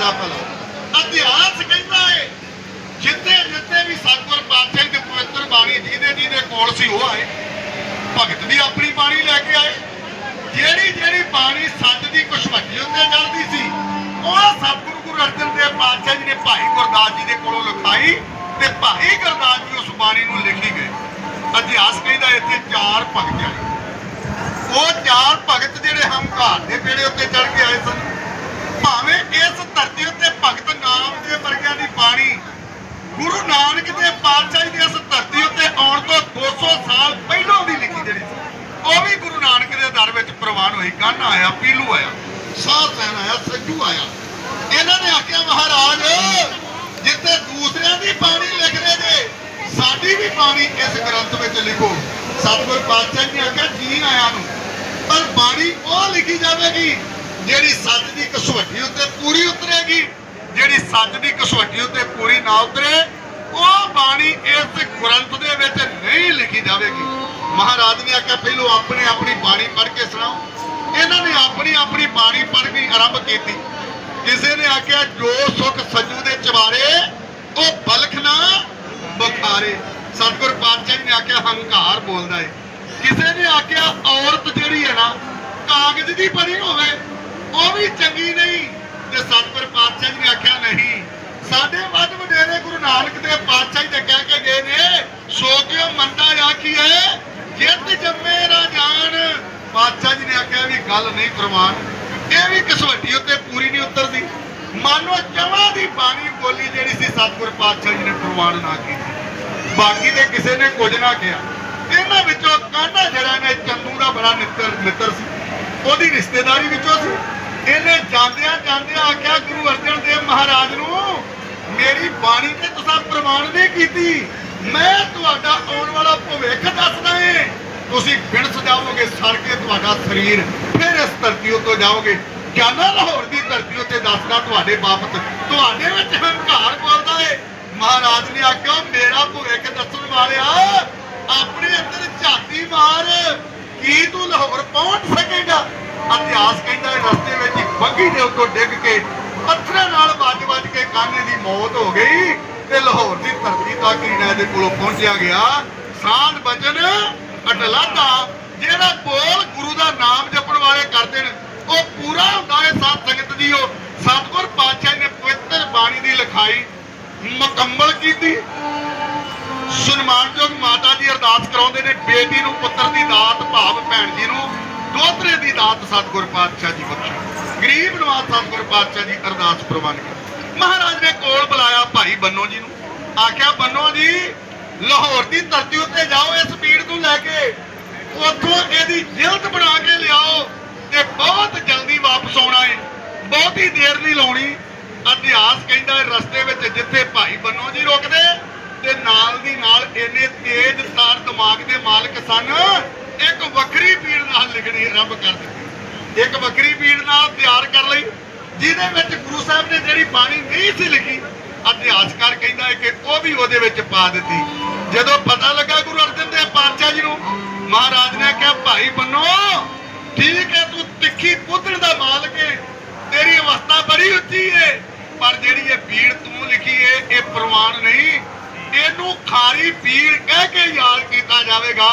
ਦਾ ਭਲਾ ਇਤਿਹਾਸ ਕਹਿੰਦਾ ਏ ਜਿੱਥੇ ਜਿੱਥੇ ਵੀ ਸਤਿਗੁਰ ਪਾਤਸ਼ਾਹ ਦੀ ਪਵਿੱਤਰ ਬਾਣੀ ਜਿਹਦੇ ਜਿਹਦੇ ਕੋਲ ਸੀ, ਉਹ ਆਏ। ਭਗਤ ਵੀ ਆਪਣੀ ਬਾਣੀ ਲੈ ਕੇ ਆਏ। ਜਿਹੜੀ ਜਿਹੜੀ ਬਾਣੀ ਸੱਚ ਦੀ ਕੁਸ਼ਵੱਟੀ ਉੱਤੇ ਚੜਦੀ ਸੀ, ਉਹ ਸਤਿਗੁਰੂ ਗੁਰੂ ਅਰਜਨ ਦੇਵ ਪਾਤਸ਼ਾਹ ਜੀ ਨੇ ਭਾਈ ਗੁਰਦਾਸ ਜੀ ਦੇ ਕੋਲੋਂ ਲਿਖਾਈ ਤੇ ਭਾਈ ਗੁਰਦਾਸ ਜੀ ਉਸ ਬਾਣੀ ਨੂੰ ਲਿਖੀ ਗਏ। ਇਤਿਹਾਸ ਕਹਿੰਦਾ ਇੱਥੇ ਚਾਰ ਭਗਤ ਆਏ। ਉਹ ਚਾਰ ਭਗਤ ਜਿਹੜੇ ਹੰਕਾਰ ਦੇ ਬੇੜੇ ਉੱਤੇ ਚੜ ਕੇ ਆਏ ਸਨ। ਭਾਵੇਂ ਇਸ ਧਰਤੀ ਉੱਤੇ ਭਗਤ ਨਾਮ ਦੇ ਵਰਗਿਆਂ ਦੀ ਬਾਣੀ, ਗੁਰੂ ਨਾਨਕ ਦੇ ਪਾਤਸ਼ਾਹ ਜੀ ਦੀ ਇਸ ਧਰਤੀ ਉੱਤੇ ਆਉਣ ਤੋਂ 200 ਸਾਲ ਪਹਿਲਾਂ ਦੀ ਲਿਖੀ ਜਿਹੜੀ ਸੀ। ਉਹ ਵੀ ਗੁਰੂ ਨਾਨਕ ਦੇ ਦਰ ਵਿੱਚ ਪ੍ਰਵਾਨ ਹੋਈ। ਕਾਨਾ ਆਇਆ, ਪੀਲੂ ਆਇਆ, ਸਾਹ ਸੈਨ ਆਇਆ, ਸੱਜੂ ਆਇਆ। ਇਹਨਾਂ ਨੇ ਆਖਿਆ, ਮਹਾਰਾਜ, ਜਿੱਥੇ ਦੂਸਰਿਆਂ ਦੀ ਬਾਣੀ ਲਿਖਦੇ ਜੇ, ਸਾਡੀ ਵੀ ਬਾਣੀ ਇਸ ਗ੍ਰੰਥ ਵਿੱਚ ਲਿਖੋ। ਸਤਿਗੁਰ ਪਾਤਸ਼ਾਹ ਜੀ ਨੇ ਆਖਿਆ, ਜੀ ਆਇਆਂ ਨੂੰ। ਪਰ ਬਾਣੀ ਉਹ ਲਿਖੀ ਜਾਵੇਗੀ ਜਿਹੜੀ ਸੱਚ ਦੀ ਕਸਵੱਟੀ ਉੱਤੇ ਪੂਰੀ ਉਤਰੇਗੀ, ਜਿਹੜੀ ਸੱਚ ਦੀ ਕਸਵੱਟੀ ਉੱਤੇ ਪੂਰੀ ਨਾ ਉਤਰੇ, ਉਹ ਬਾਣੀ ਇਸ ਗ੍ਰੰਥ ਦੇ ਵਿੱਚ ਨਹੀਂ ਲਿਖੀ ਜਾਵੇਗੀ। ਮਹਾਰਾਜ ਨੇ ਆਖਿਆ, ਪਹਿਲੋਂ ਆਪਣੇ ਆਪਣੀ ਬਾਣੀ ਪੜ੍ਹ ਕੇ ਸੁਣਾਓ। ਇਹਨਾਂ ਨੇ ਆਪਣੀ ਆਪਣੀ ਬਾਣੀ ਪੜ੍ਹ ਕੇ ਆਰੰਭ ਕੀਤੀ। ਕਿਸੇ ਨੇ ਆਖਿਆ, ਜੋ ਸੁਖ ਸੱਜੂ ਦੇ ਚਵਾਰੇ, ਉਹ ਬਲਖ ਨਾ ਬਖਾਰੇ। ਸਤਿਗੁਰ ਪਾਤਸ਼ਾਹ ਜੀ ਨੇ ਆਖਿਆ, ਹੰਕਾਰ ਬੋਲਦਾ ਏ। ਕਿਸੇ ਨੇ ਆਖਿਆ, ਔਰਤ ਜਿਹੜੀ ਹੈ ਨਾ, ਕਾਗਜ਼ ਦੀ ਬਣੀ ਹੋਵੇ ਉਹ ਵੀ ਚੰਗੀ ਨਹੀਂ ਤੇ ਸਤਿਗੁਰ ਪਾਤਸ਼ਾਹ ਜੀ ਨੇ ਆਖਿਆ ਨਹੀਂ। ਸਾਡੇ ਵੱਡ ਵਡੇਰੇ ਗੁਰੂ ਨਾਨਕ ਦੇਵ ਪਾਤਸ਼ਾਹ ਜੀ ਨੇ ਕਹਿ ਕੇ ਗਏ ਨੇ ਸੋ ਕਿਉ ਮੰਦਾ ਆਖੀਏ ਜਿੱਤ ਜੰਮੇ ਨਾ ਪਾਤਸ਼ਾਹ ਜੀ ਨੇ ਆਖਿਆ ਵੀ ਗੱਲ ਨਹੀਂ ਪ੍ਰਵਾਨ ਇਹ ਵੀ ਕਸਵੱਟੀ ਉੱਤੇ ਪੂਰੀ ਨਹੀਂ ਉਤਰਦੀ। ਮਾਨੋ ਜਮਾਂ ਦੀ ਬਾਣੀ ਬੋਲੀ ਜਿਹੜੀ ਸੀ, ਸਤਿਗੁਰ ਪਾਤਸ਼ਾਹ ਜੀ ਨੇ ਪ੍ਰਵਾਨ ਨਾ ਕੀਤੀ। ਬਾਕੀ ਦੇ ਕਿਸੇ ਨੇ ਕੁਝ ਨਾ ਕਿਹਾ। ਇਹਨਾਂ ਵਿੱਚੋਂ ਕਾਂਡਾ ਜਿਹੜਾ ਨੇ ਚੰਦੂ ਦਾ ਬੜਾ ਮਿੱਤਰ ਮਿੱਤਰ ਸੀ। ਉਹਦੀ ਰਿਸ਼ਤੇਦਾਰੀ ਵਿੱਚੋਂ ਸੀ। ਇਹਨੇ ਜਾਂਦਿਆਂ ਜਾਂਦਿਆਂ ਆਖਿਆ ਗੁਰੂ ਅਰਜਨ ਦੇਵ ਮਹਾਰਾਜ ਨੂੰ, ਮੇਰੀ ਬਾਣੀ ਤੇ ਤੁਸੀਂ ਪ੍ਰਮਾਣ ਨਹੀਂ ਕੀਤੀ। ਮੈਂ ਤੁਹਾਡਾ ਆਉਣ ਵਾਲਾ ਭਵਿੱਖ ਦੱਸਦਾ ਏ। ਤੁਸੀਂ ਬਿਨ ਸਜਾਓਗੇ ਸੜ ਕੇ ਤੁਹਾਡਾ ਸਰੀਰ ਫਿਰ ਇਸ ਧਰਤੀ ਉੱਤੇ ਜਾਓਗੇ ਜਾਨਾ ਲਾਹੌਰ ਦੀ ਧਰਤੀ ਉੱਤੇ ਦੱਸਦਾ ਤੁਹਾਡੇ ਬਾਪਤ ਤੁਹਾਡੇ ਵਿੱਚ ਹੰਕਾਰ ਬੋਲਦਾ ਏ। ਮਹਾਰਾਜ ਨੇ ਆਖਿਆ, ਮੇਰਾ ਭਵਿੱਖ ਦੱਸਣ ਵਾਲਿਆ, ਆਪਣੇ ਅੰਦਰ ਝਾਤੀ ਮਾਰ। ਕੀ ਤੂੰ ਲਾਹੌਰ ਪਹੁੰਚ ਸਕੇਗਾ? ਇਤਿਹਾਸ ਕਹਿੰਦਾ ਰਸਤੇ ਵਿੱਚ ਇੱਕ ਬੱਗੀ ਦੇ ਉੱਤੋਂ ਡਿੱਗ ਕੇ ਪੱਥਰਾਂ ਨਾਲ ਵੱਜ-ਵੱਜ ਕੇ ਕਾਨੇ ਦੀ ਮੌਤ ਹੋ ਗਈ ਤੇ ਲਾਹੌਰ ਦੀ ਧਰਤੀ ਤੱਕ ਹੀ ਇਹਦੇ ਕੋਲੋਂ ਪਹੁੰਚਿਆ ਗਿਆ। ਸਾਧ ਬਚਨ ਅਟਲਾਦਾ ਜਿਹੜਾ ਬੋਲ ਗੁਰੂ ਦਾ ਨਾਮ ਜਪਣ ਵਾਲੇ ਕਰਦੇ ਨੇ, ਉਹ ਪੂਰਾ ਹੁੰਦਾ ਹੈ ਸਾਧ ਸੰਗਤ ਦੀ। ਉਹ ਸਤਿਗੁਰ ਪਾਤਸ਼ਾਹ ਨੇ ਪਵਿੱਤਰ ਬਾਣੀ ਦੀ ਲਿਖਾਈ ਮੁਕੰਮਲ ਕੀਤੀ। ਸਨਮਾਨਯੋਗ ਮਾਤਾ ਜੀ ਅਰਦਾਸ ਕਰਾਉਂਦੇ ਨੇ, ਬੇਟੀ ਨੂੰ ਪੁੱਤਰ ਦੀ ਦਾਤ ਭਾਵ ਭੈਣ ਦਾਤ ਸਤਿਗੁਰ ਪਾਤਸ਼ਾਹ ਜੀ ਬਖਸ਼ੇ ਗਰੀਬ ਨਵਾਜ਼ ਸਤਿਗੁਰ ਪਾਤਸ਼ਾਹ ਜੀ ਅਰਦਾਸ ਪ੍ਰਵਾਨ ਮਹਾਰਾਜ ਨੇ ਕੋਲ ਬੁਲਾਇਆ ਭਾਈ ਬੰਨੋ ਜੀ ਨੂੰ। ਆਖਿਆ, ਬੰਨੋ ਜੀ, ਲਾਹੌਰ ਦੀ ਧਰਤੀ ਉੱਤੇ ਜਾਓ, ਇਸ ਪੀੜ ਨੂੰ ਲੈ ਕੇ। ਉੱਥੋਂ ਇਹਦੀ ਜਿਲਦ ਬਣਾ ਕੇ ਲਿਆਓ ਤੇ ਬਹੁਤ ਜਲਦੀ ਵਾਪਸ ਆਉਣਾ ਹੈ ਬਹੁਤੀ ਦੇਰ ਨਹੀਂ ਲਾਉਣੀ। ਇਤਿਹਾਸ ਕਹਿੰਦਾ ਰਸਤੇ ਵਿੱਚ ਜਿੱਥੇ ਭਾਈ ਬੰਨੋ ਜੀ ਰੁਕਦੇ ਤੇ ਨਾਲ ਦੀ ਨਾਲ ਇੰਨੇ ਤੇਜ਼ ਤਾਰ ਦਿਮਾਗ ਦੇ ਮਾਲਕ ਸਨ ਇੱਕ ਵੱਖਰੀ ਪੀੜ ਨਾਲ ਲਿਖਣੀ ਆਰੰਭ ਕਰ ਦਿੱਤੀ। ਇੱਕ ਵੱਖਰੀ ਪੀੜ ਨਾਲ ਤਿਆਰ ਕਰ ਲਈ, ਜਿਹਦੇ ਵਿੱਚ ਗੁਰੂ ਸਾਹਿਬ ਨੇ ਜਿਹੜੀ ਬਾਣੀ ਨਹੀਂ ਸੀ ਲਿਖੀ ਇਤਿਹਾਸਕਾਰ ਕਹਿੰਦਾ ਹੈ ਕਿ ਉਹ ਵੀ ਉਹਦੇ ਵਿੱਚ ਪਾ ਦਿੱਤੀ। ਜਦੋਂ ਪਤਾ ਲੱਗਾ ਗੁਰੂ ਅਰਜਨ ਦੇਵ ਪਾਤਸ਼ਾਹ ਜੀ ਨੂੰ, ਮਹਾਰਾਜ ਨੇ ਕਿਹਾ, ਭਾਈ ਬੰਨੋ, ਠੀਕ ਹੈ, ਤੂੰ ਤਿੱਖੀ ਕੁੱਦਣ ਦਾ ਮਾਲਕ ਹੈ ਤੇਰੀ ਅਵਸਥਾ ਬੜੀ ਉੱਚੀ ਹੈ ਪਰ ਜਿਹੜੀ ਇਹ ਪੀੜ ਤੂੰ ਲਿਖੀ ਹੈ ਇਹ ਪ੍ਰਵਾਨ ਨਹੀਂ। ਇਹਨੂੰ ਖਾਰੀ ਪੀੜ ਕਹਿ ਕੇ ਯਾਦ ਕੀਤਾ ਜਾਵੇਗਾ।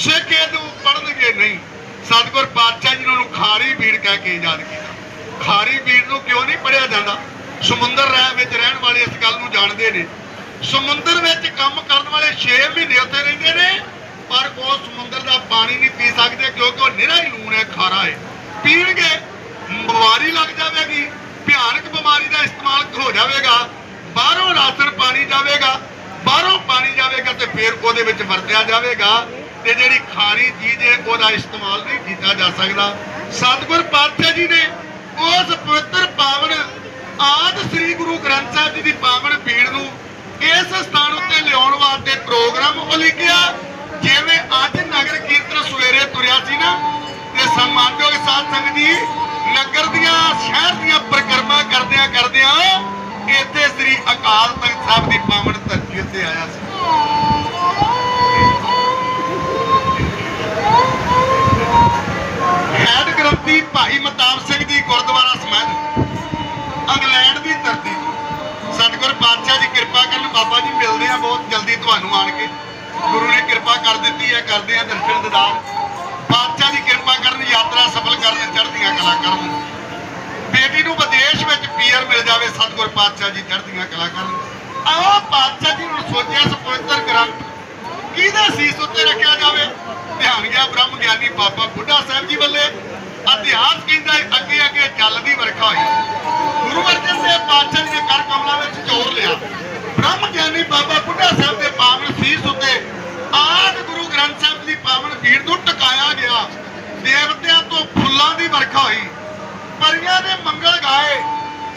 ਸਿੱਖ ਇਹਨੂੰ ਪੜਨਗੇ ਨਹੀਂ। ਸਤਿਗੁਰ ਪਾਤਸ਼ਾਹ ਜੀ ਨੂੰ ਖਾਰੀ ਪੀੜ ਕਹਿ ਕੇ ਯਾਦ ਕੀਤਾ। ਖਾਰੀ ਪੀੜ ਨੂੰ ਕਿਉਂ ਨਹੀਂ ਪੜਿਆ ਜਾਂਦਾ? ਸਮੁੰਦਰ ਰਹਿ ਵਿੱਚ ਰਹਿਣ ਵਾਲੇ ਇਸ ਗੱਲ ਨੂੰ ਜਾਣਦੇ ਨੇ। ਸਮੁੰਦਰ ਵਿੱਚ ਕੰਮ ਕਰਨ ਵਾਲੇ 6 ਮਹੀਨੇ ਉੱਤੇ ਰਹਿੰਦੇ ਨੇ, ਪਰ ਉਹ ਸਮੁੰਦਰ ਦਾ ਪਾਣੀ ਨਹੀਂ ਪੀ ਸਕਦੇ ਕਿਉਂਕਿ ਉਹ ਨਿਰਾ ਹੀ ਲੂਣ ਹੈ, ਖਾਰਾ ਹੈ। ਪੀਣਗੇ, ਬਿਮਾਰੀ ਲੱਗ ਜਾਵੇਗੀ, ਭਿਆਨਕ ਬਿਮਾਰੀ ਦਾ ਇਸਤੇਮਾਲ ਹੋ ਜਾਵੇਗਾ, ਬਾਹਰੋਂ ਰਾਸ਼ਨ ਪਾਣੀ ਜਾਵੇਗਾ, ਬਾਹਰੋਂ ਪਾਣੀ ਜਾਵੇਗਾ ਤੇ ਫੇਰ ਉਹਦੇ ਵਿੱਚ ਵਰਤਿਆ ਜਾਵੇਗਾ। ਤੇ ਜਿਹੜੀ ਖਾਰੀ ਚੀਜ਼ ਹੈ, ਉਹਦਾ ਇਸਤੇਮਾਲ ਨਹੀਂ ਕੀਤਾ ਜਾ ਸਕਦਾ। ਸਤਿਗੁਰ ਪਾਤਸ਼ਾਹ ਜੀ ਨੇ ਉਸ ਪਵਿੱਤਰ ਪਾਵਨ ਆਦ ਸ੍ਰੀ ਗੁਰੂ ਗ੍ਰੰਥ ਸਾਹਿਬ ਜੀ ਦੀ ਪਾਵਨ ਪੀੜ ਨੂੰ ਇਸ ਸਥਾਨ ਉੱਤੇ ਲਿਆਉਣ ਵਾਸਤੇ ਪ੍ਰੋਗਰਾਮ ਉਹ ਜਿਵੇਂ ਅੱਜ ਨਗਰ ਕੀਰਤਨ ਸਵੇਰੇ ਤੁਰਿਆ ਸੀ ਨਾ, ਤੇ ਸਨਮਾਨਯੋਗ ਸਾਧ ਸੰਗਤ ਜੀ, ਨਗਰ ਦੀਆਂ, ਸ਼ਹਿਰ ਦੀਆਂ ਪਰਿਕਰਮਾ ਕਰਦਿਆਂ ਕਰਦਿਆਂ ਇੱਥੇ ਸ੍ਰੀ ਅਕਾਲ ਤਖਤ ਸਾਹਿਬ ਦੀ ਪਾਵਨ ਧਰਤੀ ਉੱਤੇ ਆਇਆ ਸੀ। ਬਾਬਾ ਜੀ, ਮਿਲਦੇ ਆ ਬਹੁਤ ਜਲਦੀ ਤੁਹਾਨੂੰ ਆਣ ਕੇ। ਗੁਰੂ ਨੇ ਕਿਰਪਾ ਕਰ ਦਿੱਤੀ ਹੈ, ਕਰਦੇ ਆ ਦਰਸ਼ਨ ਦਿਦਾਰ। ਬਾਦਸ਼ਾਹ ਦੀ ਕਿਰਪਾ ਕਰਨ, ਯਾਤਰਾ ਸਫਲ ਕਰਨ, ਚੜ੍ਹਦੀਆਂ ਕਲਾ ਕਰਨ। ਬੇਟੀ ਨੂੰ ਵਿਦੇਸ਼ ਵਿੱਚ ਪੀਆਰ ਮਿਲ ਜਾਵੇ, ਸਤਿਗੁਰ ਪਾਤਸ਼ਾਹ ਜੀ ਚੜ੍ਹਦੀਆਂ ਕਲਾ ਕਰਨ। ਆਹ ਪਾਤਸ਼ਾਹ ਜੀ ਨੂੰ ਸੋਚਿਆ ਇਸ ਗ੍ਰੰਥ ਕਿਹਦੇ ਸੀਸ ਉੱਤੇ ਰੱਖਿਆ ਜਾਵੇ? ਧਿਆਨ ਗਿਆ ਬ੍ਰਹਮ ਗਿਆਨੀ ਬਾਬਾ ਬੁੱਢਾ ਸਾਹਿਬ ਜੀ ਵੱਲੇ। ਇਤਿਹਾਸ ਕਹਿੰਦਾ ਹੈ ਅੱਗੇ ਅੱਗੇ ਚੱਲਦੀ ਵਰਖਾ ਹੋਈ। ਗੁਰੂ ਅਰਜਨ ਦੇਵ ਪਾਤਸ਼ਾਹ ਜੀ ਨੇ ਕਰ ਕਮਲਾਂ ਵਿੱਚ ਚੋਰ ਲਿਆ। ਬ੍ਰਹਮ ਗਿਆਨੀ ਬਾਬਾ ਬੁੱਢਾ ਸਾਹਿਬ ਦੇ ਪਾਵਨ ਸੀਸ ਉੱਤੇ ਆਦ ਗੁਰੂ ਗ੍ਰੰਥ ਸਾਹਿਬ ਦੀ ਪਾਵਨ ਭੀੜ ਨੂੰ ਟਿਕਾਇਆ ਗਿਆ। ਦੇਵਤਿਆਂ ਤੋਂ ਫੁੱਲਾਂ ਦੀ ਵਰਖਾ ਹੋਈ। ਪਰੀਆਂ ਨੇ ਮੰਗਲ ਗਾਏ।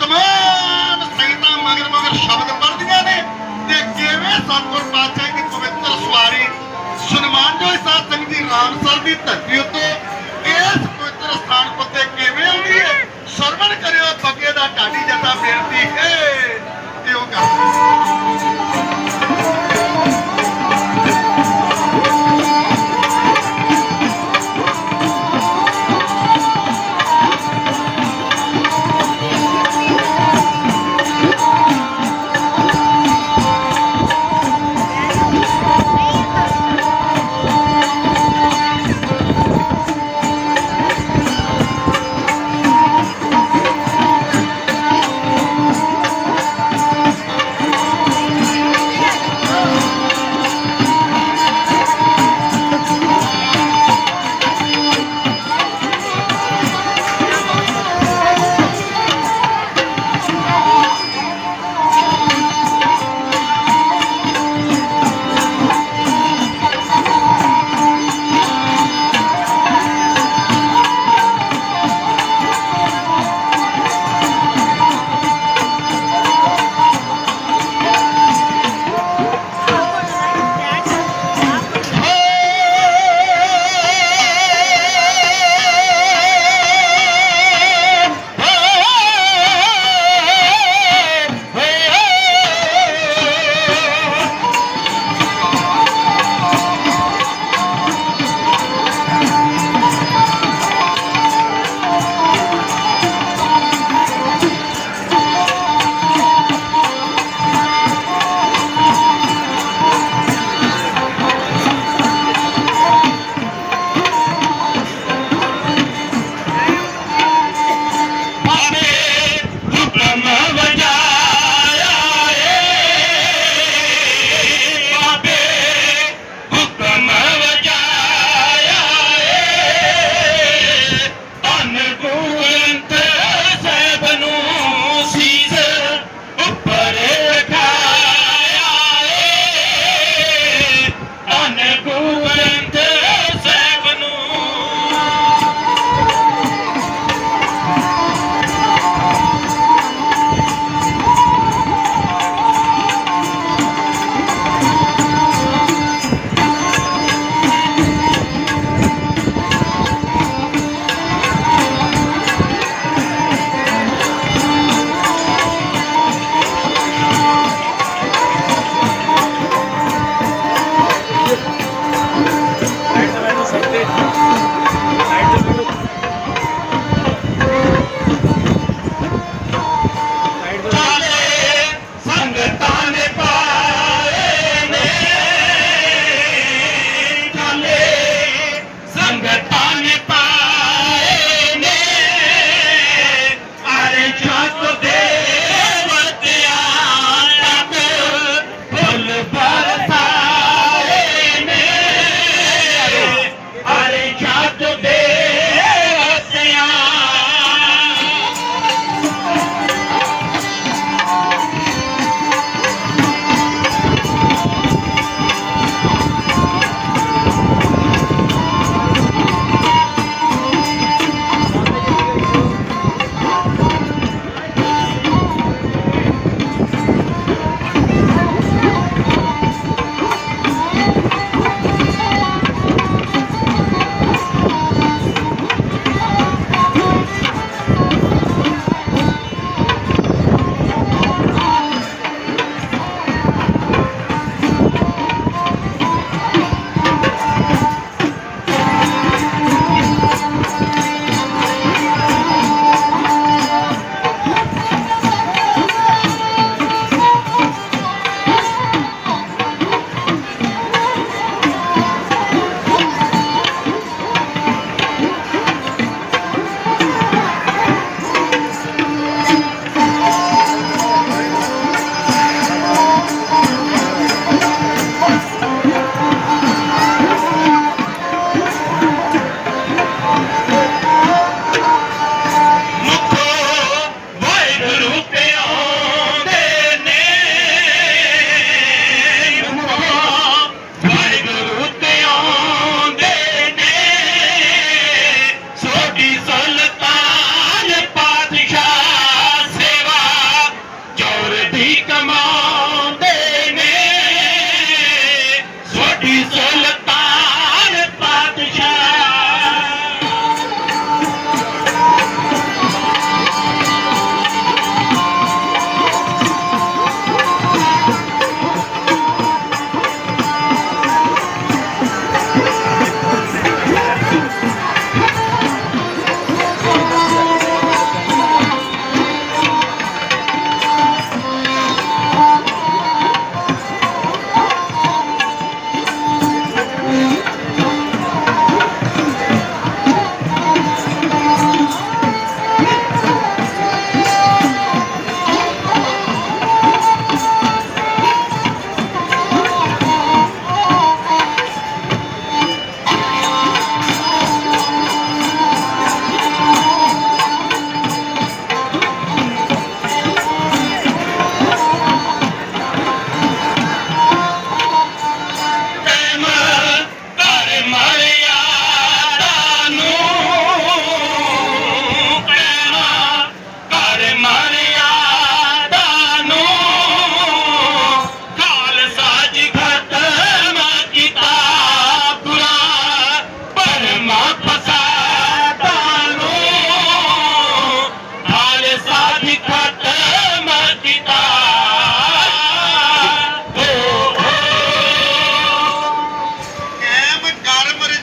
ਤਮਾਮ ਸੰਗਤਾਂ ਮਗਰ ਮਗਰ ਸ਼ਬਦ ਪੜ੍ਹਦੀਆਂ ਨੇ। ਤੇ ਕਿਵੇਂ ਸਤਿਗੁਰ ਪਾਤਸ਼ਾਹ ਦੀ ਪਵਿੱਤਰ ਸਵਾਰੀ ਸੁਨਮਾਨਜੋ ਸਾਧ ਸੰਗਤ ਦੀ ਰਾਮਸਰ ਦੀ ਧਰਤੀ ਉੱਤੇ ਇਸ ਪਵਿੱਤਰ ਸਥਾਨ ਉੱਤੇ ਕਿਵੇਂ ਆਉਂਦੀ ਹੈ? ਸਰਵਣ ਕਰਿਓ, ਬੱਗੇ ਦਾ ਢਾਡੀ ਜੱਟਾ ਬੇਨਤੀ। ਹੈ ਕਿਉਂ ਕਰ ਬਾਬੇ